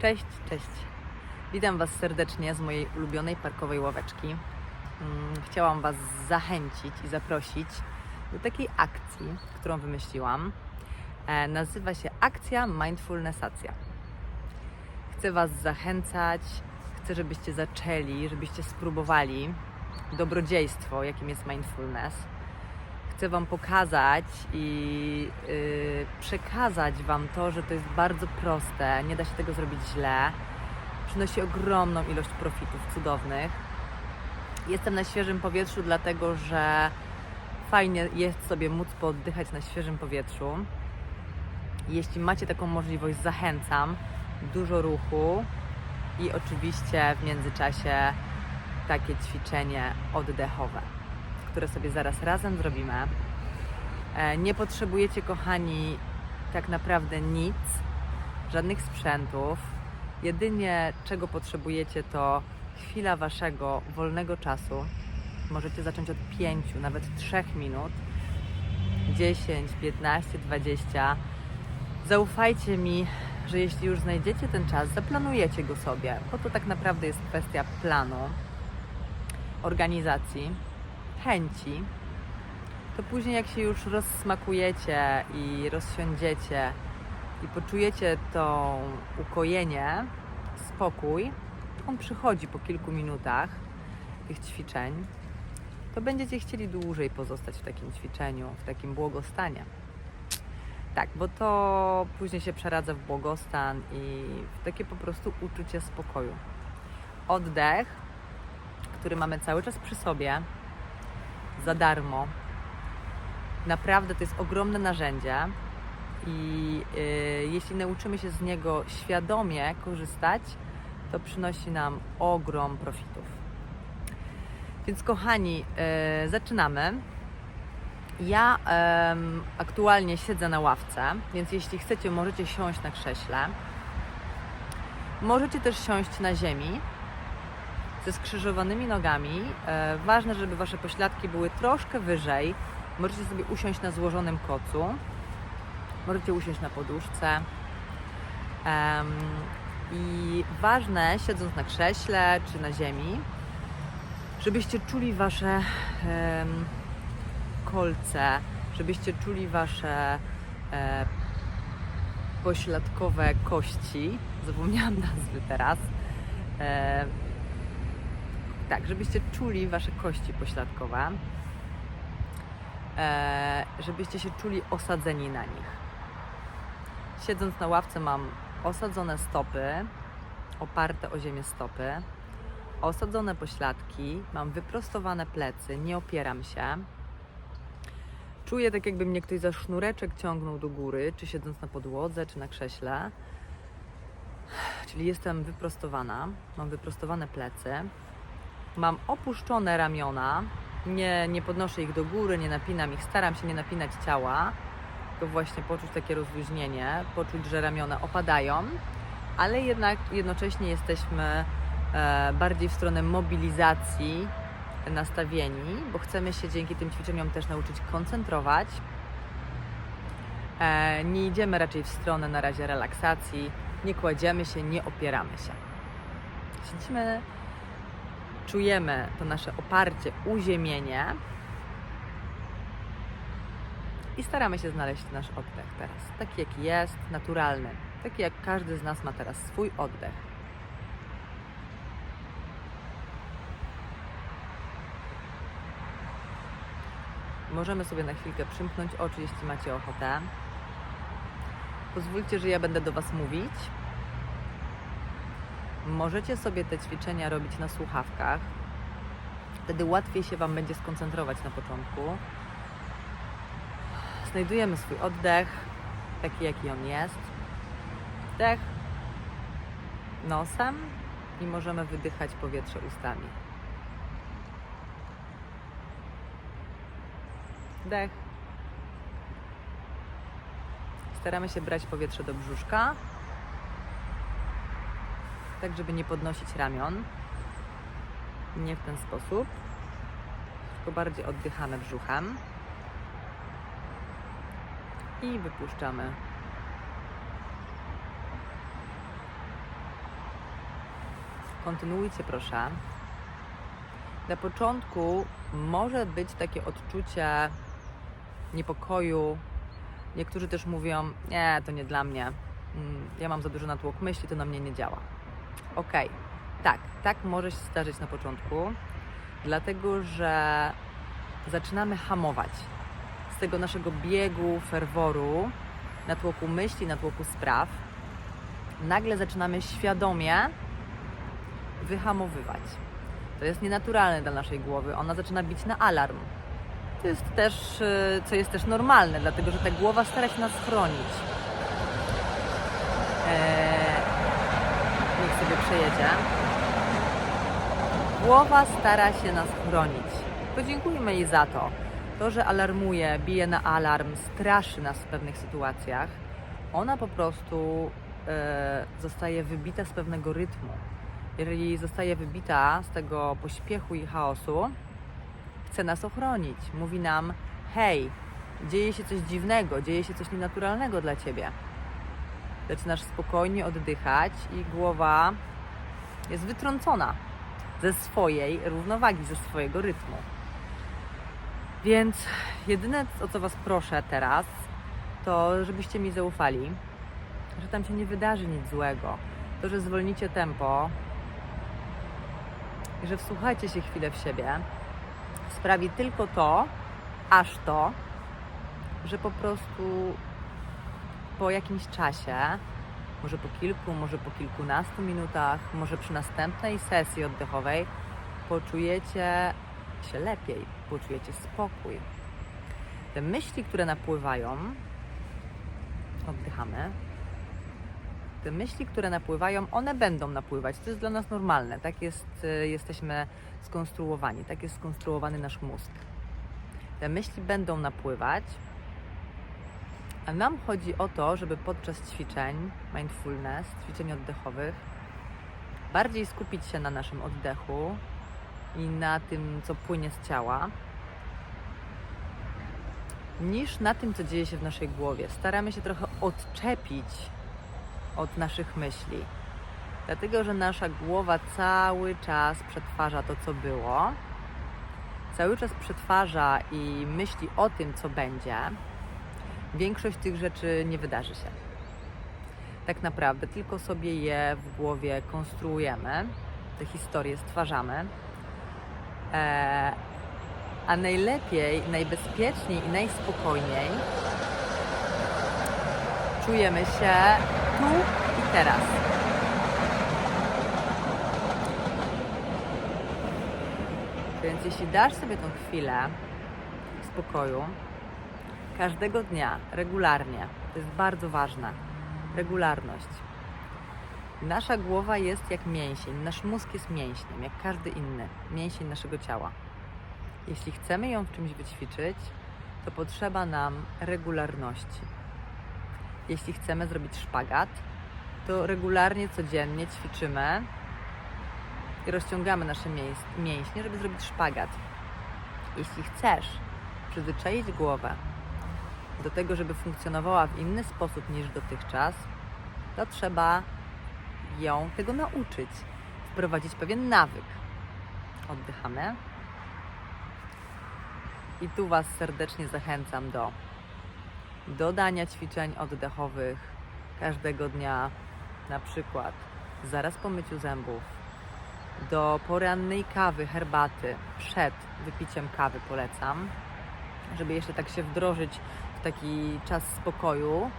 Cześć, cześć. Witam Was serdecznie z mojej ulubionej parkowej ławeczki. Mm, Chciałam Was zachęcić i zaprosić do takiej akcji, którą wymyśliłam. E, Nazywa się Akcja Mindfulnessacja. Chcę Was zachęcać, chcę, żebyście zaczęli, żebyście spróbowali dobrodziejstwo, jakim jest mindfulness. Chcę Wam pokazać i yy, przekazać Wam to, że to jest bardzo proste, nie da się tego zrobić źle. Przynosi ogromną ilość profitów cudownych. Jestem na świeżym powietrzu, dlatego że fajnie jest sobie móc pooddychać na świeżym powietrzu. Jeśli macie taką możliwość, zachęcam. Dużo ruchu i oczywiście w międzyczasie takie ćwiczenie oddechowe, które sobie zaraz razem zrobimy. E, Nie potrzebujecie, kochani, tak naprawdę nic, żadnych sprzętów. Jedynie czego potrzebujecie to chwila waszego wolnego czasu. Możecie zacząć od 5, nawet 3 minut. 10, 15, 20. Zaufajcie mi, że jeśli już znajdziecie ten czas, zaplanujecie go sobie, bo to tak naprawdę jest kwestia planu, organizacji, chęci, to później jak się już rozsmakujecie i rozsiądziecie i poczujecie to ukojenie, spokój, on przychodzi po kilku minutach tych ćwiczeń, to będziecie chcieli dłużej pozostać w takim ćwiczeniu, w takim błogostanie. Tak, bo to później się przeradza w błogostan i w takie po prostu uczucie spokoju. Oddech, który mamy cały czas przy sobie, za darmo. Naprawdę to jest ogromne narzędzie i y, jeśli nauczymy się z niego świadomie korzystać, to przynosi nam ogrom profitów. Więc kochani, y, zaczynamy. Ja em, aktualnie siedzę na ławce, więc jeśli chcecie, możecie siąść na krześle. Możecie też siąść na ziemi ze skrzyżowanymi nogami. E, ważne, żeby wasze pośladki były troszkę wyżej. Możecie sobie usiąść na złożonym kocu. Możecie usiąść na poduszce. I ważne, siedząc na krześle czy na ziemi, żebyście czuli wasze kolce, żebyście czuli wasze e, pośladkowe kości. Zapomniałam nazwy teraz. Tak, żebyście czuli wasze kości pośladkowe, e, żebyście się czuli osadzeni na nich. Siedząc na ławce mam osadzone stopy, oparte o ziemię stopy, osadzone pośladki, mam wyprostowane plecy, nie opieram się. Czuję tak, jakby mnie ktoś za sznureczek ciągnął do góry, czy siedząc na podłodze, czy na krześle. Czyli jestem wyprostowana, mam wyprostowane plecy, mam opuszczone ramiona, nie, nie podnoszę ich do góry, nie napinam ich, staram się nie napinać ciała, tylko właśnie poczuć takie rozluźnienie, poczuć, że ramiona opadają, ale jednak jednocześnie jesteśmy e, bardziej w stronę mobilizacji nastawieni, bo chcemy się dzięki tym ćwiczeniom też nauczyć koncentrować. E, nie idziemy raczej w stronę na razie relaksacji, nie kładziemy się, nie opieramy się. Siedzimy czujemy to nasze oparcie, uziemienie i staramy się znaleźć nasz oddech teraz, taki jaki jest, naturalny, taki jak każdy z nas ma teraz swój oddech. Możemy sobie na chwilkę przymknąć oczy, jeśli macie ochotę. Pozwólcie, że ja będę do Was mówić. Możecie sobie te ćwiczenia robić na słuchawkach. Wtedy łatwiej się Wam będzie skoncentrować na początku. Znajdujemy swój oddech, taki jaki on jest. Wdech nosem i możemy wydychać powietrze ustami. Wdech. Staramy się brać powietrze do brzuszka tak żeby nie podnosić ramion. Nie w ten sposób, tylko bardziej oddychamy brzuchem i wypuszczamy. kontynuujcie proszę. Na początku może być takie odczucie niepokoju. Niektórzy też mówią, nie, to nie dla mnie. Mm, Ja mam za dużo natłok myśli, to na mnie nie działa. Okej, tak, tak może się zdarzyć na początku, dlatego że zaczynamy hamować z tego naszego biegu, ferworu, natłoku myśli, natłoku spraw. Nagle zaczynamy świadomie wyhamowywać. To jest nienaturalne dla naszej głowy. Ona zaczyna bić na alarm. To jest też, y, co jest też normalne, dlatego że ta głowa stara się nas chronić. Eee, przejedzie. Głowa stara się nas chronić. Podziękujmy jej za to. To, że alarmuje, bije na alarm, straszy nas w pewnych sytuacjach, ona po prostu e, zostaje wybita z pewnego rytmu. Jeżeli zostaje wybita z tego pośpiechu i chaosu, chce nas ochronić. Mówi nam: hej, dzieje się coś dziwnego, dzieje się coś nienaturalnego dla ciebie. Zaczynasz spokojnie oddychać i głowa jest wytrącona ze swojej równowagi, ze swojego rytmu. Więc jedyne, o co Was proszę teraz, to żebyście mi zaufali, że tam się nie wydarzy nic złego. To, że zwolnicie tempo i że wsłuchajcie się chwilę w siebie, sprawi tylko to, aż to, że po prostu po jakimś czasie, może po kilku, może po kilkunastu minutach, może przy następnej sesji oddechowej, poczujecie się lepiej, poczujecie spokój. Te myśli, które napływają, oddychamy. Te myśli, które napływają, one będą napływać. To jest dla nas normalne. Tak jest, y, jesteśmy skonstruowani, tak jest skonstruowany nasz mózg. Te myśli będą napływać, a nam chodzi o to, żeby podczas ćwiczeń mindfulness, ćwiczeń oddechowych, bardziej skupić się na naszym oddechu i na tym, co płynie z ciała, niż na tym, co dzieje się w naszej głowie. Staramy się trochę odczepić od naszych myśli, dlatego że nasza głowa cały czas przetwarza to, co było, cały czas przetwarza i myśli o tym, co będzie. Większość tych rzeczy nie wydarzy się. Tak naprawdę tylko sobie je w głowie konstruujemy, te historie stwarzamy. Eee, a najlepiej, najbezpieczniej i najspokojniej czujemy się tu i teraz. Więc jeśli dasz sobie tą chwilę spokoju, każdego dnia, regularnie, to jest bardzo ważne, regularność. Nasza głowa jest jak mięsień, nasz mózg jest mięśniem, jak każdy inny, mięsień naszego ciała. Jeśli chcemy ją w czymś wyćwiczyć, to potrzeba nam regularności. Jeśli chcemy zrobić szpagat, to regularnie, codziennie ćwiczymy i rozciągamy nasze mięśnie, żeby zrobić szpagat. Jeśli chcesz przyzwyczaić głowę do tego, żeby funkcjonowała w inny sposób niż dotychczas, to trzeba ją tego nauczyć, wprowadzić pewien nawyk. Oddychamy. I tu Was serdecznie zachęcam do dodania ćwiczeń oddechowych każdego dnia, na przykład zaraz po myciu zębów, do porannej kawy, herbaty, przed wypiciem kawy polecam, żeby jeszcze tak się wdrożyć taki czas spokoju,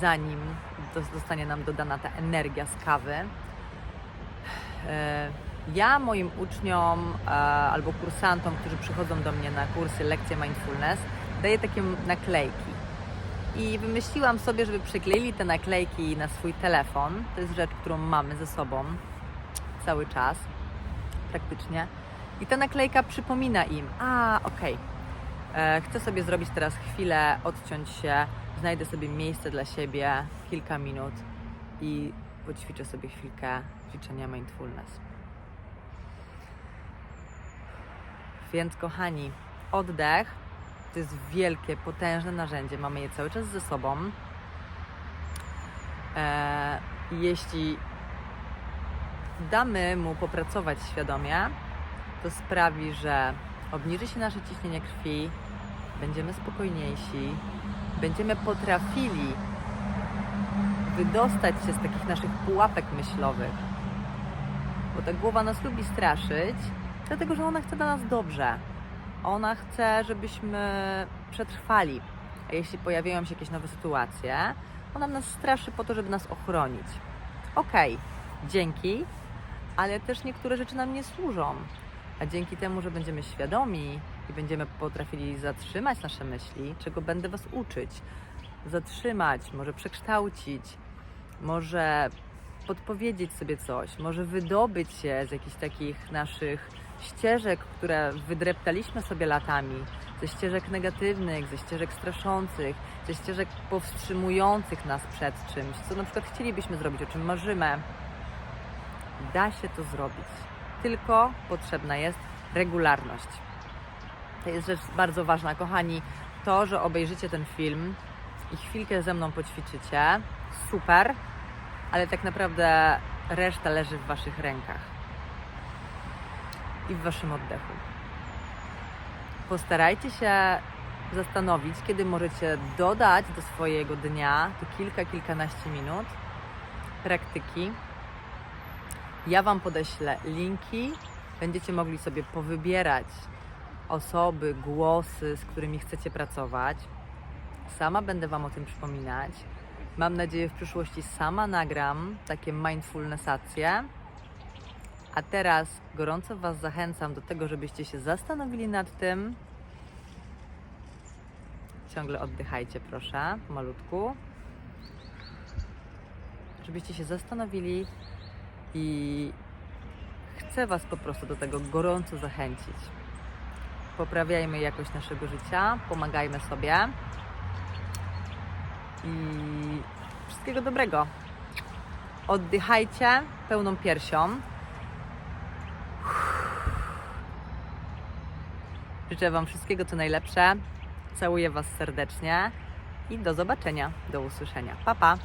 zanim zostanie nam dodana ta energia z kawy. E, Ja moim uczniom e, albo kursantom, którzy przychodzą do mnie na kursy, lekcje mindfulness, daję takie naklejki. I wymyśliłam sobie, żeby przykleili te naklejki na swój telefon. To jest rzecz, którą mamy ze sobą cały czas, praktycznie. I ta naklejka przypomina im, a okej, e, chcę sobie zrobić teraz chwilę, odciąć się, znajdę sobie miejsce dla siebie, kilka minut i poćwiczę sobie chwilkę ćwiczenia mindfulness. Więc kochani, oddech to jest wielkie, potężne narzędzie. Mamy je cały czas ze sobą. E, jeśli damy mu popracować świadomie, to sprawi, że obniży się nasze ciśnienie krwi, będziemy spokojniejsi, będziemy potrafili wydostać się z takich naszych pułapek myślowych. Bo ta głowa nas lubi straszyć, dlatego że ona chce dla nas dobrze. Ona chce, żebyśmy przetrwali. A jeśli pojawiają się jakieś nowe sytuacje, ona nas straszy po to, żeby nas ochronić. Okej, dzięki, ale też niektóre rzeczy nam nie służą. A dzięki temu, że będziemy świadomi i będziemy potrafili zatrzymać nasze myśli, czego będę Was uczyć, zatrzymać, może przekształcić, może podpowiedzieć sobie coś, może wydobyć się z jakichś takich naszych ścieżek, które wydreptaliśmy sobie latami, ze ścieżek negatywnych, ze ścieżek straszących, ze ścieżek powstrzymujących nas przed czymś, co na przykład chcielibyśmy zrobić, o czym marzymy. Da się to zrobić, tylko potrzebna jest regularność. To jest rzecz bardzo ważna, kochani. To, że obejrzycie ten film i chwilkę ze mną poćwiczycie, super, ale tak naprawdę reszta leży w Waszych rękach i w Waszym oddechu. Postarajcie się zastanowić, kiedy możecie dodać do swojego dnia te kilka, kilkanaście minut praktyki. Ja Wam podeślę linki, będziecie mogli sobie powybierać osoby, głosy, z którymi chcecie pracować. Sama będę Wam o tym przypominać. Mam nadzieję, w przyszłości sama nagram takie mindfulnessacje. A teraz gorąco Was zachęcam do tego, żebyście się zastanowili nad tym. Ciągle oddychajcie, proszę, malutku. Żebyście się zastanowili i chcę Was po prostu do tego gorąco zachęcić. Poprawiajmy jakość naszego życia, pomagajmy sobie i wszystkiego dobrego. Oddychajcie pełną piersią. Życzę Wam wszystkiego co najlepsze. Całuję Was serdecznie i do zobaczenia, do usłyszenia. Pa, pa!